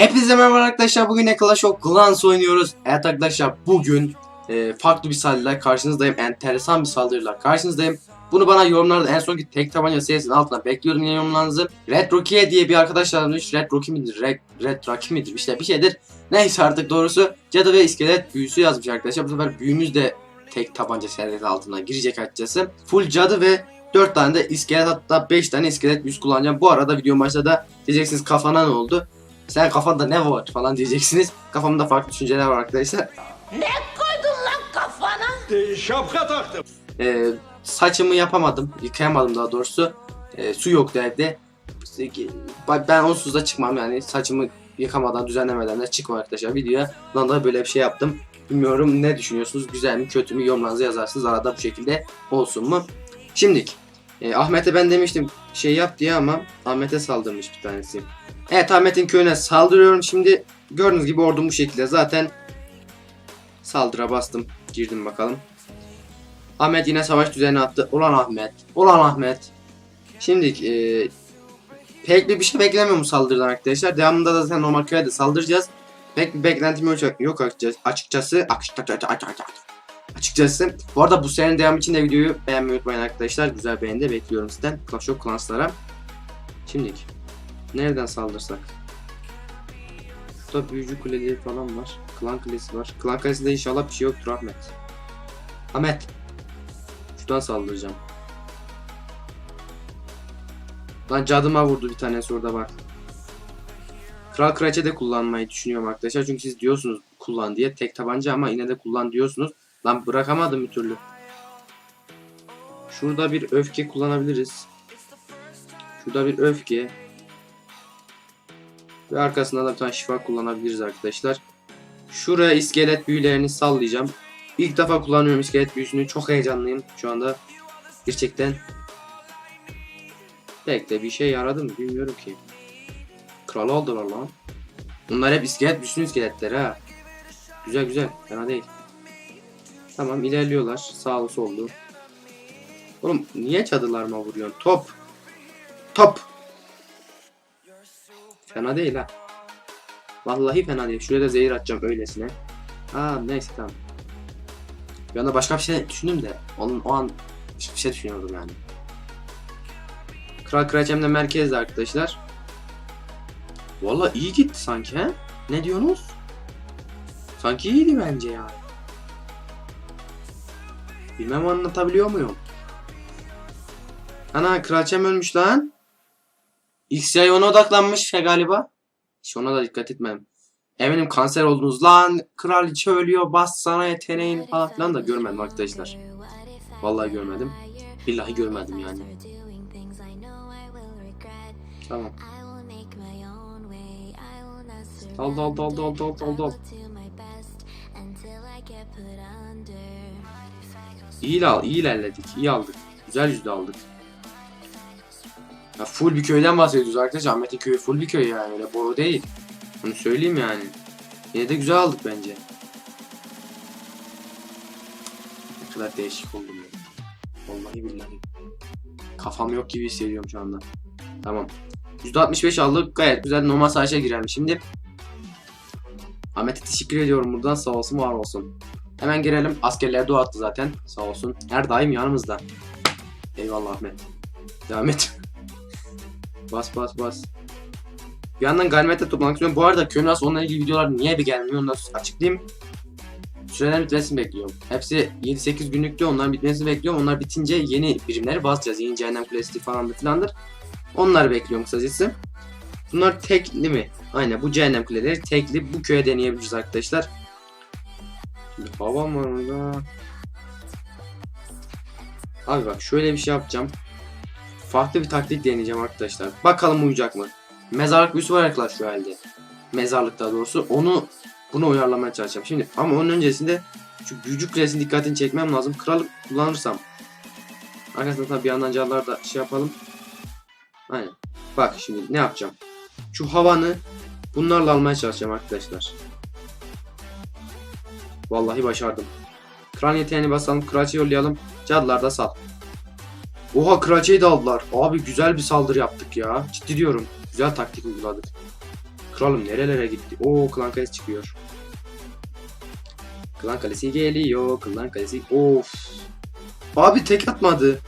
Hepinize merhaba arkadaşlar. Bugün ne Clash of Clans oynuyoruz. Evet arkadaşlar bugün e, farklı bir saldırıyla karşınızdayım. Enteresan bir saldırıyla karşınızdayım. Bunu bana yorumlarda en sonki tek tabanca serisinin altına bekliyorum yorumlarınızı. Red Rocky diye bir arkadaş yazmış. Red Rocky midir? Red, Red Rocky midir? İşte bir şeydir. Neyse artık doğrusu cadı ve iskelet büyüsü yazmış arkadaşlar. Bu sefer büyümüz de tek tabanca serisi altına girecek açıkçası. Full cadı ve 4 tane de iskelet hatta 5 tane iskelet büyüsü kullanacağım. Bu arada video başta da diyeceksiniz kafana ne oldu? Sen kafanda ne var falan diyeceksiniz. Kafamda farklı düşünceler var arkadaşlar. Ee, Şapka taktım. Ee, saçımı yapamadım. Yıkayamadım daha doğrusu. Ee, su yoktu evde. Ben onsuz da çıkmam yani. Saçımı yıkamadan, düzenlemeden de çıkmam arkadaşlar videoya. Bundan da böyle bir şey yaptım. Bilmiyorum ne düşünüyorsunuz? Güzel mi, kötü mü? Yorumlarınızı yazarsınız. Arada bu şekilde olsun mu? Şimdilik. e, Ahmet'e ben demiştim şey yap diye ama Ahmet'e saldırmış bir tanesi. Evet Ahmet'in köyüne saldırıyorum. Şimdi gördüğünüz gibi ordum bu şekilde. Zaten saldıra bastım. Girdim bakalım. Ahmet yine savaş düzenine attı. Ulan Ahmet. Ulan Ahmet. Şimdi e, pek bir şey beklemiyorum saldırıdan arkadaşlar. Devamında da zaten normal köye de saldıracağız. Pek bir beklentim yok, yok açıkçası. Açıkçası. Açıkçası. Bu arada bu serinin devamı için de videoyu beğenmeyi unutmayın arkadaşlar. Güzel beğeni de bekliyorum sizden. Clash of Clans'lara. Nereden saldırsak? Şurada büyücü kuleleri falan var. Klan kulesi var. Klan kulesinde inşallah bir şey yoktur Ahmet. Ahmet. Şuradan saldıracağım. Lan cadıma vurdu bir tanesi orada bak. Kral Kraliçe de kullanmayı düşünüyorum arkadaşlar. Çünkü siz diyorsunuz kullan diye. Tek tabanca ama yine de kullan diyorsunuz. Lan bırakamadım bir türlü. Şurada bir öfke kullanabiliriz. Şurada bir öfke. Ve arkasında da bir tane şifa kullanabiliriz arkadaşlar. Şuraya iskelet büyülerini sallayacağım. İlk defa kullanıyorum iskelet büyüsünü. Çok heyecanlıyım şu anda. Gerçekten. Pek de bir şey yaradı mı bilmiyorum ki. Kral oldular lan. Bunlar hep iskelet büyüsünün iskeletleri ha. Güzel güzel. Fena değil. Tamam ilerliyorlar. Sağlı sollu. Oğlum niye çadılarıma vuruyorsun? Top. Top. Fena değil ha. Vallahi fena değil. Şuraya da zehir atacağım öylesine. Aa neyse tamam. Bir anda başka bir şey düşündüm de onun o an bir şey düşünüyordum yani. Kral Kraliçem de merkezde arkadaşlar. Valla iyi gitti sanki he? Ne diyorsunuz? Sanki iyiydi bence ya. Bilmem anlatabiliyor muyum? Ana kraliçem ölmüş lan. XY ona odaklanmış ya galiba. Hiç ona da dikkat etmem. Eminim kanser oldunuz lan. Kraliçe ölüyor bas sana yeteneğin falan filan da görmedim arkadaşlar. Vallahi görmedim. Billahi görmedim yani. Tamam. Dal dal dal dal dal dal dal. İyi, al, iyi ilerledik. iyi aldık. Güzel yüzde aldık. Ya full bir köyden bahsediyoruz arkadaşlar. Ahmet'in köyü full bir köy yani. Öyle boru değil. Bunu söyleyeyim yani. Yine de güzel aldık bence. Ne kadar değişik oldum ya. Vallahi billahi. Kafam yok gibi hissediyorum şu anda. Tamam. %65 aldık. Gayet güzel. Normal savaşa girelim şimdi. Ahmet'e teşekkür ediyorum buradan. Sağ olsun var olsun. Hemen girelim. Askerler dua attı zaten. Sağ olsun. Her daim yanımızda. Eyvallah Ahmet. Devam et. Bas bas bas. Bir yandan ganimetle toplamak istiyorum. Bu arada nasıl onunla ilgili videolar niye bir gelmiyor onu da açıklayayım. Sürelerin bitmesini bekliyorum. Hepsi 7-8 günlükte onların bitmesini bekliyorum. Onlar bitince yeni birimleri basacağız. Yeni cehennem kulesi falan filandır. Onları bekliyorum kısacası. Bunlar tekli mi? Aynen bu cehennem kuleleri tekli. Bu köye deneyebiliriz arkadaşlar. Şimdi havam var orada. Abi bak şöyle bir şey yapacağım. Farklı bir taktik deneyeceğim arkadaşlar. Bakalım uyacak mı? Mezarlık büyüsü var arkadaşlar şu halde. Mezarlık daha doğrusu. Onu bunu uyarlamaya çalışacağım. Şimdi ama onun öncesinde şu büyücü kulesinin dikkatini çekmem lazım. Kralık kullanırsam. Arkasında tabi bir yandan canlılar da şey yapalım. Aynen. Bak şimdi ne yapacağım? Şu havanı bunlarla almaya çalışacağım arkadaşlar. Vallahi başardım. Kral yeteneğini basalım. Kraliçe yollayalım. Cadılar da sal. Oha kraliçeyi de aldılar. Abi güzel bir saldırı yaptık ya. Ciddi diyorum. Güzel taktik uyguladık. kralım nerelere gitti? Oo klan kalesi çıkıyor. Klan kalesi geliyor. Klan kalesi. Of. Abi tek atmadı.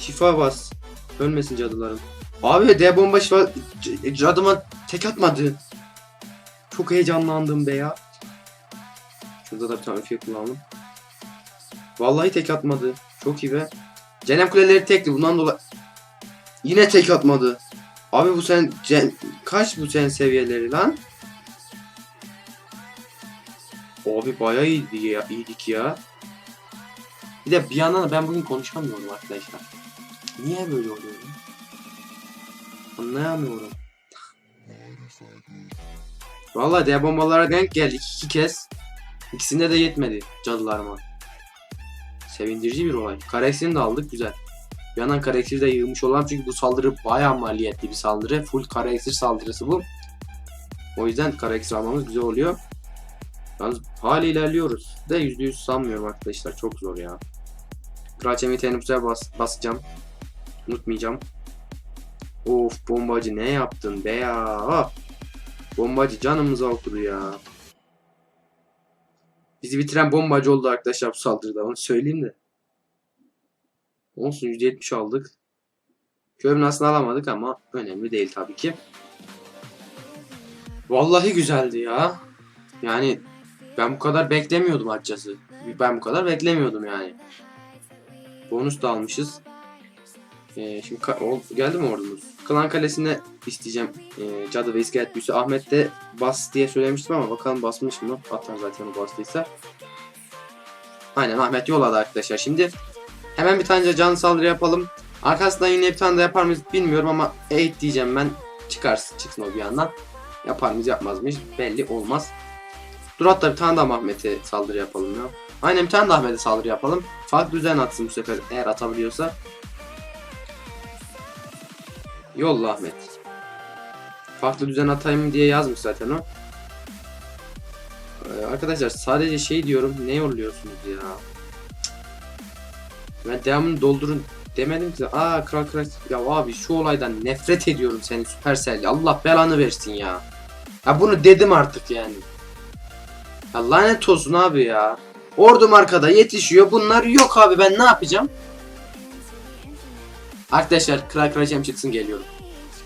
Şifa bas. Ölmesin cadılarım. Abi D bomba şifa c- cadıma tek atmadı. Çok heyecanlandım be ya. Şurada da bir tane öfke kullanalım. Vallahi tek atmadı. Çok iyi be. Cenem kuleleri tekti bundan dolayı. Yine tek atmadı. Abi bu sen cen... kaç bu sen seviyeleri lan? Abi bayağı iyiydi ya, iyiydik ya. Bir de bir yandan da ben bugün konuşamıyorum arkadaşlar. Niye böyle oluyor? ya? Anlayamıyorum. Vallahi D bombalara denk geldik iki kez. İkisinde de yetmedi cadılarıma. Sevindirici bir olay. Kareksini de aldık güzel. Bir yandan kareksir de yığmış olan çünkü bu saldırı bayağı maliyetli bir saldırı. Full kareksir saldırısı bu. O yüzden kareksir almamız güzel oluyor. Yalnız hala ilerliyoruz. De %100 sanmıyorum arkadaşlar. Çok zor ya. Bu sefer bas, basacağım. Unutmayacağım. Of bombacı ne yaptın be ya. Bombacı canımıza oturdu ya. Bizi bitiren bombacı oldu arkadaşlar bu saldırıda. Onu söyleyeyim de. Olsun %70 aldık. Kömür aslında alamadık ama önemli değil tabii ki. Vallahi güzeldi ya. Yani ben bu kadar beklemiyordum açıkçası. Ben bu kadar beklemiyordum yani. Bonus da almışız. Ee, şimdi geldi mi ordumuz? Klan Kalesi'ne isteyeceğim ee, Cadı ve İskelet Büyüsü. Ahmet de bas diye söylemiştim ama bakalım basmış mı? Atar zaten o bastıysa. Aynen Ahmet yolladı arkadaşlar. Şimdi hemen bir tane canlı saldırı yapalım. Arkasından yine bir tane de yapar mıyız bilmiyorum ama 8 diyeceğim ben. Çıkarsın çıksın o bir yandan. Yapar mıyız yapmaz mıyız belli olmaz. Dur hatta bir tane daha Ahmet'e saldırı yapalım ya. Aynen bir tane daha Ahmet'e saldırı yapalım. Farklı düzen atsın bu sefer eğer atabiliyorsa. Yolla Ahmet. Farklı düzen atayım diye yazmış zaten o. Ee, arkadaşlar sadece şey diyorum ne yolluyorsunuz ya. Ben devamını doldurun demedim ki. Aa kral kral. Ya abi şu olaydan nefret ediyorum seni Supercell. Allah belanı versin ya. Ya bunu dedim artık yani. Ya lanet olsun abi ya. Ordum arkada yetişiyor. Bunlar yok abi ben ne yapacağım? Arkadaşlar kral kraliçem çıksın geliyorum.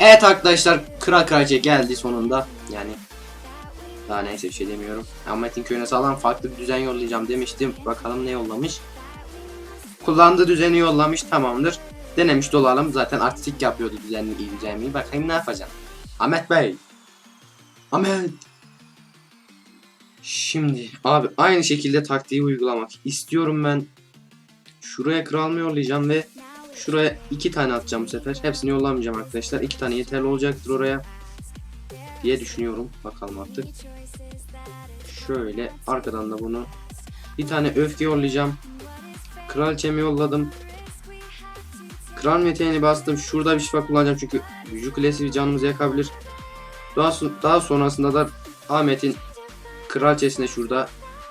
Evet arkadaşlar kral kraliçe geldi sonunda. Yani daha neyse bir şey demiyorum. Ahmet'in köyüne sağlam farklı bir düzen yollayacağım demiştim. Bakalım ne yollamış. Kullandığı düzeni yollamış tamamdır. Denemiş dolalım. Zaten artistik yapıyordu düzenli iyi düzenli. Bakayım ne yapacağım. Ahmet Bey. Ahmet. Şimdi abi aynı şekilde taktiği uygulamak istiyorum ben. Şuraya kral mı yollayacağım ve şuraya iki tane atacağım bu sefer. Hepsini yollamayacağım arkadaşlar. İki tane yeterli olacaktır oraya. Diye düşünüyorum. Bakalım artık. Şöyle arkadan da bunu bir tane öfke yollayacağım. Kraliçemi yolladım. Kral meteğini bastım. Şurada bir şifa kullanacağım çünkü gücü kulesi bir canımızı yakabilir. Daha, daha sonrasında da Ahmet'in kraliçesine şurada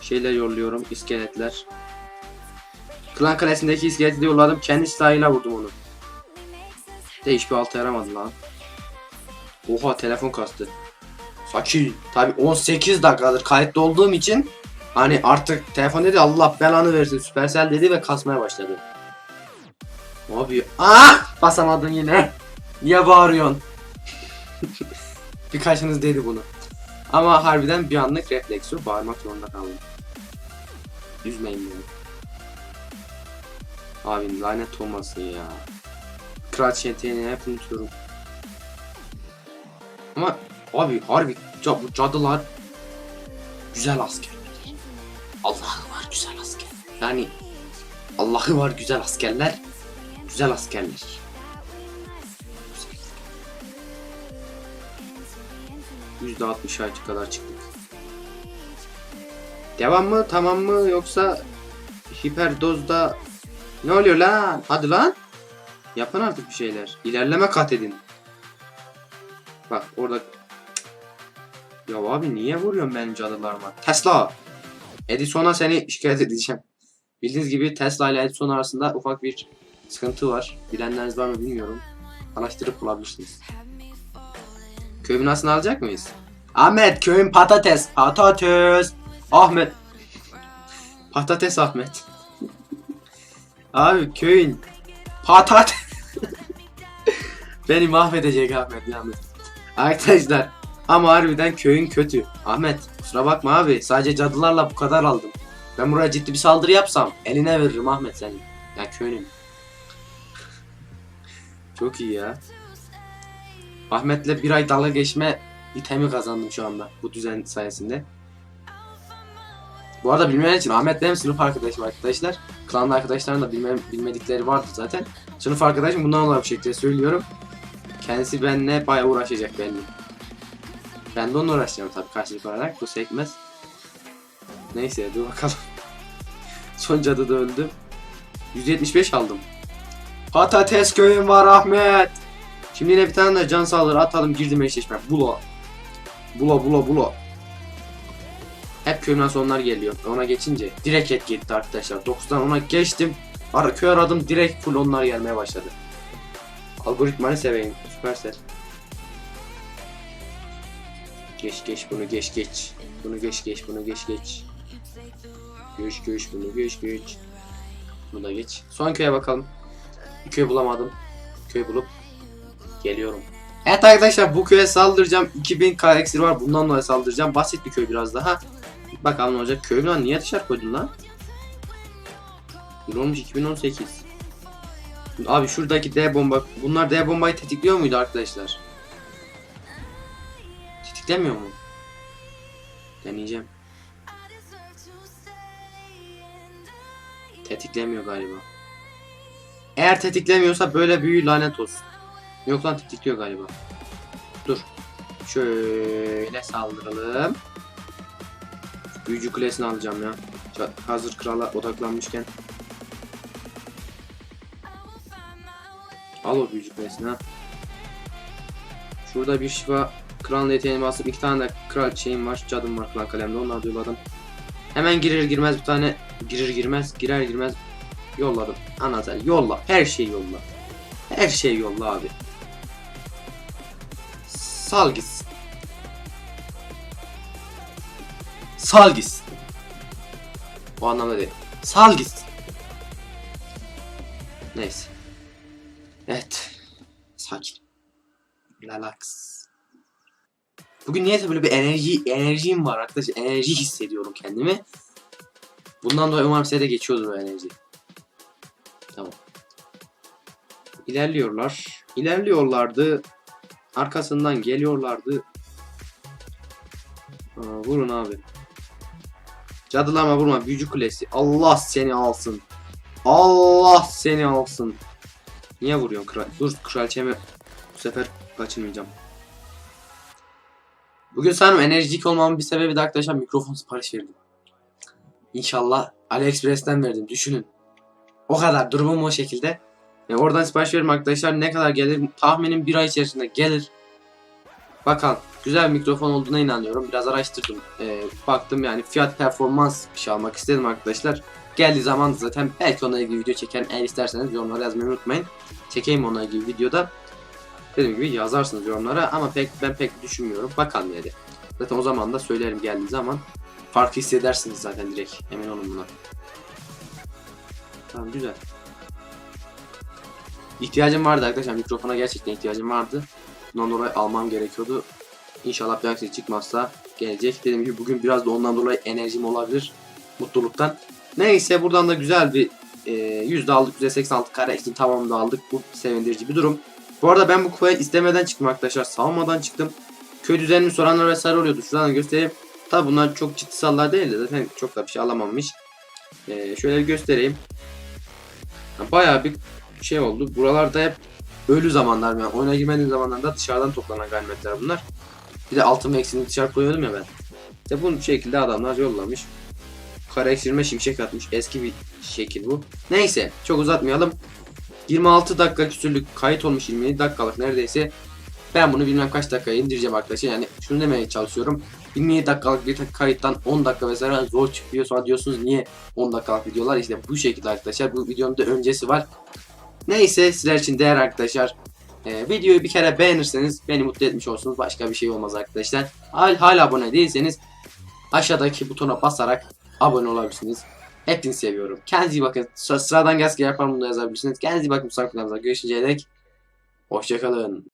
şeyler yolluyorum. iskeletler. Klan kalesindeki iskeleti yolladım. Kendi silahıyla vurdum onu. De hiçbir altı yaramadı lan. Oha telefon kastı. Sakin. Tabi 18 dakikadır kayıtlı olduğum için hani artık telefon dedi Allah belanı versin Supercell dedi ve kasmaya başladı. Abi ah basamadın yine. Niye bağırıyorsun? Birkaçınız dedi bunu. Ama harbiden bir anlık refleks yok. Bağırmak zorunda kaldım. Üzmeyin beni. Abi lanet olmasın ya. Kraliçe yeteneğini hep unutuyorum. Ama abi harbi bu cadılar güzel askerler. Allah'ı var güzel asker. Yani Allah'ı var güzel askerler. Güzel askerler. Yüzde altmış aycı kadar çıktık. Devam mı tamam mı yoksa hiperdozda ne oluyor lan? Hadi lan. Yapın artık bir şeyler. İlerleme kat edin. Bak orada ya abi niye vuruyorsun benim cadılarıma? Tesla! Edison'a seni şikayet edeceğim. Bildiğiniz gibi Tesla ile Edison arasında ufak bir sıkıntı var. Bilenleriniz var mı bilmiyorum. Araştırıp bulabilirsiniz. Köy binasını alacak mıyız? Ahmet köyün patates. Patates. Ahmet. Patates Ahmet. Abi köyün patates. Beni mahvedecek Ahmet yalnız. Arkadaşlar ama harbiden köyün kötü. Ahmet kusura bakma abi sadece cadılarla bu kadar aldım. Ben buraya ciddi bir saldırı yapsam eline veririm Ahmet seni. Ya köyünün. Çok iyi ya. Ahmet'le bir ay dalga geçme itemi kazandım şu anda bu düzen sayesinde. Bu arada bilmeyen için Ahmet benim sınıf arkadaşım arkadaşlar. Klanlı arkadaşların da bilme, bilmedikleri vardı zaten. Sınıf arkadaşım bundan dolayı bu şekilde söylüyorum. Kendisi benimle bayağı uğraşacak belli. Ben de onunla uğraşacağım tabii karşılık olarak. Bu sekmez. Neyse dur bakalım. Son cadı da öldü. 175 aldım. Patates köyüm var Ahmet. Şimdi yine bir tane de can sağları atalım girdim eşleşme. Bula. Bula bula bula. Hep köyümden sonlar geliyor. Ona geçince direkt et gitti arkadaşlar. 9'dan ona geçtim. Ara köy aradım direkt full onlar gelmeye başladı. Algoritmanı seveyim. Süpersel. Geç geç bunu geç geç. Bunu geç geç bunu geç geç. Geç geç bunu geç geç. Bunu da geç. Son köye bakalım. Bir köy bulamadım. Köy bulup geliyorum. Evet arkadaşlar bu köye saldıracağım. 2000 k eksir var. Bundan dolayı saldıracağım. Basit bir köy biraz daha. Bakalım ne olacak. Köy lan niye dışarı koydun lan? Yıl olmuş 2018. Abi şuradaki D bomba. Bunlar D bombayı tetikliyor muydu arkadaşlar? Tetiklemiyor mu? Deneyeceğim. Tetiklemiyor galiba. Eğer tetiklemiyorsa böyle büyü lanet olsun. Yok lan tetikliyor galiba. Dur. Şöyle saldıralım. Büyücü kulesini alacağım ya. Hazır krala odaklanmışken. Al o büyücü kulesini ha. Şurada bir şifa kral yeteneğimi basıp iki tane de kral şeyim var. Cadım var kral kalemde onları da yolladım. Hemen girer girmez bir tane girer girmez girer girmez yolladım. Anahtar yolla. Her şeyi yolla. Her şeyi yolla abi. Sal gitsin. Sal gitsin. O anlamda değil. Sal gitsin. Neyse. Evet. Sakin. Relax. Bugün niyeyse böyle bir enerji enerjim var arkadaşlar. Enerji hissediyorum kendimi. Bundan dolayı umarım size de geçiyordur o enerji. Tamam. İlerliyorlar. İlerliyorlardı. Arkasından geliyorlardı. Aa, vurun abi. Cadılama vurma. Büyücü kulesi. Allah seni alsın. Allah seni alsın. Niye vuruyorsun kral? Dur kraliçemi bu sefer kaçırmayacağım. Bugün sanırım enerjik olmamın bir sebebi de arkadaşlar mikrofon sipariş verdim. İnşallah AliExpress'ten verdim. Düşünün. O kadar durumum o şekilde. Yani oradan sipariş veririm arkadaşlar. Ne kadar gelir? Tahminim bir ay içerisinde gelir. Bakalım. Güzel bir mikrofon olduğuna inanıyorum. Biraz araştırdım. Ee, baktım yani fiyat performans bir şey almak istedim arkadaşlar. Geldiği zaman zaten belki onunla ilgili video çeken eğer isterseniz yorumlara yazmayı unutmayın. Çekeyim onunla ilgili videoda. Dediğim gibi yazarsınız yorumlara ama pek ben pek düşünmüyorum. Bakalım yani. Zaten o zaman da söylerim geldiği zaman. Farkı hissedersiniz zaten direkt. Emin olun buna. Tamam güzel. İhtiyacım vardı arkadaşlar. Mikrofona gerçekten ihtiyacım vardı. Bundan dolayı almam gerekiyordu. İnşallah bir aksilik çıkmazsa gelecek. Dediğim gibi bugün biraz da ondan dolayı enerjim olabilir. Mutluluktan. Neyse buradan da güzel bir e, yüzde aldık. %86 kare eksi tamamını da aldık. Bu sevindirici bir durum. Bu arada ben bu kupaya istemeden çıktım arkadaşlar. Savunmadan çıktım. Köy düzenini soranlar vesaire oluyordu. Şuradan da göstereyim. Tabi bunlar çok ciddi sallar değil de zaten çok da bir şey alamamış. E, şöyle göstereyim. Bayağı bir şey oldu. Buralarda hep ölü zamanlar yani oyuna girmediğim zamanlarda dışarıdan toplanan ganimetler bunlar. Bir de altın ve eksini dışarı koyuyordum ya ben. İşte bu şekilde adamlar yollamış. Kara eksilme şimşek atmış. Eski bir şekil bu. Neyse çok uzatmayalım. 26 dakika küsürlük kayıt olmuş 27 dakikalık neredeyse. Ben bunu bilmem kaç dakikaya indireceğim arkadaşlar. Yani şunu demeye çalışıyorum. 27 dakikalık bir kayıttan 10 dakika vesaire zor çıkıyor. Sonra diyorsunuz niye 10 dakikalık videolar işte bu şekilde arkadaşlar. Bu videonun da öncesi var. Neyse sizler için değer arkadaşlar. Ee, videoyu bir kere beğenirseniz beni mutlu etmiş olursunuz. Başka bir şey olmaz arkadaşlar. Hal, hala abone değilseniz aşağıdaki butona basarak abone olabilirsiniz. Hepinizi seviyorum. Kendinize iyi bakın. Sı- Sıradan gaz yapalım da yazabilirsiniz. Kendinize iyi bakın. Videomuzda görüşünceye dek. Hoşçakalın.